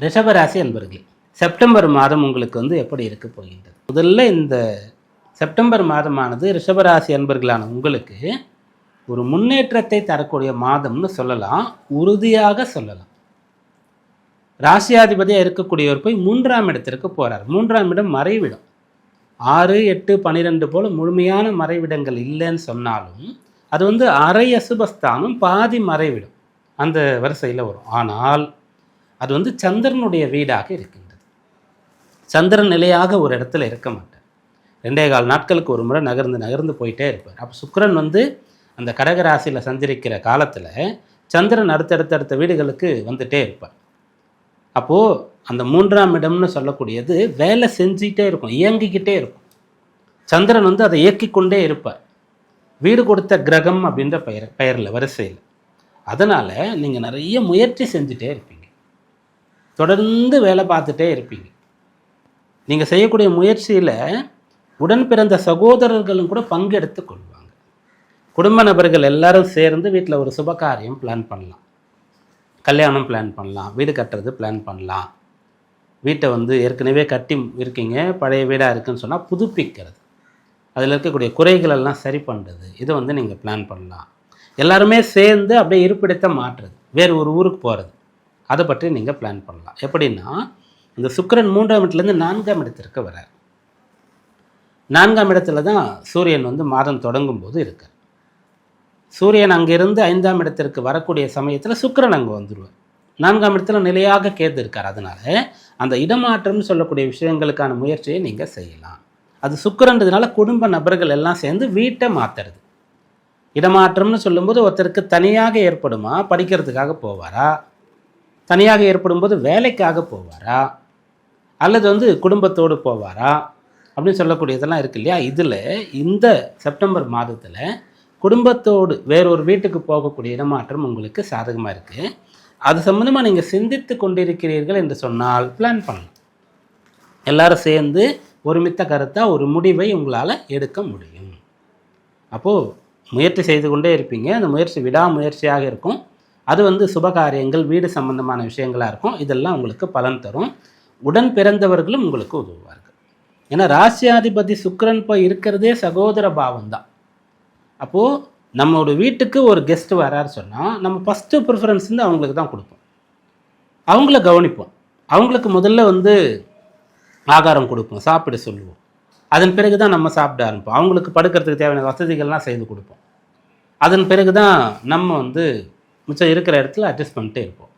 ரிஷபராசி அன்பர்களே செப்டம்பர் மாதம் உங்களுக்கு வந்து எப்படி இருக்க போகின்றது? முதல்ல இந்த செப்டம்பர் மாதமானது ரிஷபராசி அன்பர்களான உங்களுக்கு ஒரு முன்னேற்றத்தை தரக்கூடிய மாதம்னு சொல்லலாம் உறுதியாக சொல்லலாம். ராசியாதிபதியாக இருக்கக்கூடியவர் போய் மூன்றாம் இடத்திற்கு போகிறார் மூன்றாம் இடம் மறைவிடம். ஆறு எட்டு பன்னிரெண்டு போல முழுமையான மறைவிடங்கள் இல்லைன்னு சொன்னாலும் அது வந்து அரை அசுபஸ்தானம் பாதி மறைவிடும் அந்த வரிசையில் வரும். ஆனால் அது வந்து சந்திரனுடைய வீடாக இருக்கின்றது. சந்திரன் நிலையாக ஒரு இடத்துல இருக்க மாட்டார். ரெண்டே கால் நாட்களுக்கு ஒரு முறை நகர்ந்து நகர்ந்து போயிட்டே இருப்பார். அப்போ சுக்கிரன் வந்து அந்த கடகராசியில் சஞ்சரிக்கிற காலத்தில் சந்திரன் அடுத்தடுத்தடுத்த வீடுகளுக்கு வந்துட்டே இருப்பார். அப்போது அந்த மூன்றாம் இடம்னு சொல்லக்கூடியது வேலை செஞ்சிட்டே இருக்கும் இயங்கிக்கிட்டே இருக்கும். சந்திரன் வந்து அதை இயக்கிக்கொண்டே இருப்பார். வீடு கொடுத்த கிரகம் அப்படின்ற பெயர் பெயரில் வரிசையில். அதனால் நீங்கள் நிறைய முயற்சி செஞ்சுட்டே இருப்பீங்க. தொடர்ந்து வேலை பார்த்துட்டே இருப்பீங்க. நீங்கள் செய்யக்கூடிய முயற்சியில் உடன் பிறந்த சகோதரர்களும் கூட பங்கெடுத்து கொள்வாங்க. குடும்ப நபர்கள் எல்லாரும் சேர்ந்து வீட்டில் ஒரு சுபகாரியம் பிளான் பண்ணலாம். கல்யாணம் பிளான் பண்ணலாம் வீடு கட்டுறது பிளான் பண்ணலாம். வீட்டை வந்து ஏற்கனவே கட்டி இருக்கீங்க பழைய வீடாக இருக்குன்னு சொன்னால் புதுப்பிக்கிறது. அதில் இருக்கக்கூடிய குறைகளெல்லாம் சரி பண்ணுறது இதை வந்து நீங்கள் பிளான் பண்ணலாம். எல்லாருமே சேர்ந்து அப்படியே இருப்பிடத்தை மாற்றுறது. வேறு ஒரு ஊருக்கு போகிறது அதை பற்றி நீங்கள் பிளான் பண்ணலாம். எப்படின்னா இந்த சுக்கரன் மூன்றாம் இடத்துலேருந்து நான்காம் இடத்திற்கு வரார் நான்காம் இடத்துல தான் சூரியன் வந்து மாதம் தொடங்கும் போது இருக்கார். சூரியன் அங்கிருந்து ஐந்தாம் இடத்திற்கு வரக்கூடிய சமயத்தில் சுக்கிரன் அங்கே வந்துடுவார் நான்காம் இடத்துல நிலையாக கேது இருக்கார். அதனால் அந்த இடமாற்றம்னு சொல்லக்கூடிய விஷயங்களுக்கான முயற்சியை நீங்கள் செய்யலாம். அது சுக்கிரன்றதுனால குடும்ப நபர்கள் எல்லாம் சேர்ந்து வீட்டை மாற்றுறது இடமாற்றம்னு சொல்லும்போது ஒருத்தருக்கு தனியாக ஏற்படுமா? படிக்கிறதுக்காக போவாரா? தனியாக ஏற்படும் போது வேலைக்காக போவாரா? அல்லது வந்து குடும்பத்தோடு போவாரா? அப்படின்னு சொல்லக்கூடியதெல்லாம் இருக்கு இல்லையா? இதில் இந்த செப்டம்பர் மாதத்தில் குடும்பத்தோடு வேறொரு வீட்டுக்கு போகக்கூடிய இடமாற்றம் உங்களுக்கு சாதகமாக இருக்குது அது சம்மந்தமாக நீங்கள் சிந்தித்து கொண்டிருக்கிறீர்கள் என்று சொன்னால் பிளான் பண்ணலாம். எல்லாரும் சேர்ந்து ஒருமித்த கருத்தாக ஒரு முடிவை உங்களால் எடுக்க முடியும். அப்போது முயற்சி செய்து கொண்டே இருப்பீங்க. அந்த முயற்சி விடாமுயற்சியாக இருக்கும். அது வந்து சுபகாரியங்கள் வீடு சம்பந்தமான விஷயங்களாக இருக்கும். இதெல்லாம் உங்களுக்கு பலன் தரும். உடன் பிறந்தவர்களும் உங்களுக்கு உதவுவார்கள். ஏன்னா ராசியாதிபதி சுக்கரன் போய் இருக்கிறதே சகோதர பாவம் தான் அப்போது நம்மளோட வீட்டுக்கு ஒரு கெஸ்ட் வராரு சொன்னால் நம்ம ஃபஸ்ட்டு ப்ரிஃபரன்ஸ் வந்து அவங்களுக்கு தான் கொடுப்போம். அவங்கள கவனிப்போம். அவங்களுக்கு முதல்ல வந்து ஆகாரம் கொடுப்போம் சாப்பிட சொல்லுவோம். அதன் பிறகு தான் நம்ம சாப்பிட ஆரம்பிப்போம். அவங்களுக்கு படுக்கிறதுக்கு தேவையான வசதிகள்லாம் செய்து கொடுப்போம். அதன் பிறகு தான் நம்ம வந்து மிச்சம் இருக்கிற இடத்துல அட்ஜஸ்ட் பண்ணிட்டே இருப்போம்.